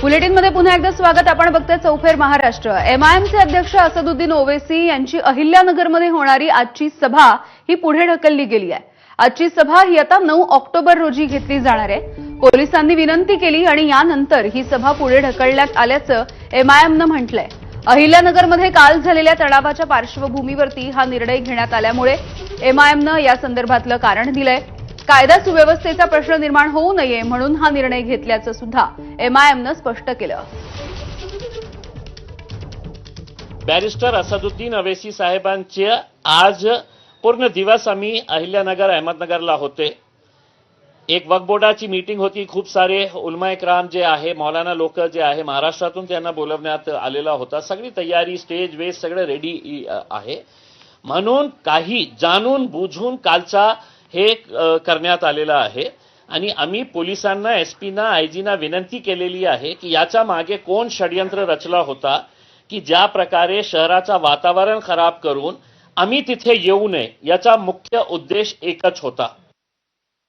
बुलेटिनमध्ये पुन्हा एकदा स्वागत. आपण बघतोय चौफेर महाराष्ट्र. एमआयएमचे अध्यक्ष असदुद्दीन ओवेसी यांची अहिल्यानगरमध्ये होणारी आजची सभा ही पुढे ढकलली गेली आहे. आजची सभा ही आता नऊ ऑक्टोबर रोजी घेतली जाणार आहे. पोलिसांनी विनंती केली आणि यानंतर ही सभा पुढे ढकलण्यात आल्याचं एमआयएमनं म्हटलंय. अहिल्यानगरमध्ये काल झालेल्या तणावाच्या पार्श्वभूमीवरती हा निर्णय घेण्यात आल्यामुळे एमआयएमनं या संदर्भातलं कारण दिलंय. कायदा सुव्यवस्थेचा प्रश्न निर्माण होऊ नये म्हणून हा निर्णय घेतल्याचं सुद्धा एमआयएमनं स्पष्ट केलं. बॅरिस्टर असदुद्दीन अवेसी साहेबांचे आज पूर्ण दिवस आम्ही अहिल्यानगर अहमदनगरला होते. एक वक्फ बोर्डाची मीटिंग होती. खूप सारे उलमा इक्राम जे आहे मौलाना लोक जे आहे महाराष्ट्रातून त्यांना बोलवण्यात आलेला होता. सगळी तयारी स्टेज वेज सगळं रेडी आहे. म्हणून काही जाणून बुजून कालचा हे करण्यात आलेलं आहे. आणि आम्ही पोलिसांना एस पीना आय आयजीना विनंती केलेली आहे की याच्या मागे कोण षडयंत्र रचला होता की ज्या प्रकारे शहराचा वातावरण खराब करून आम्ही तिथे येऊ नये याचा मुख्य उद्देश एकच होता.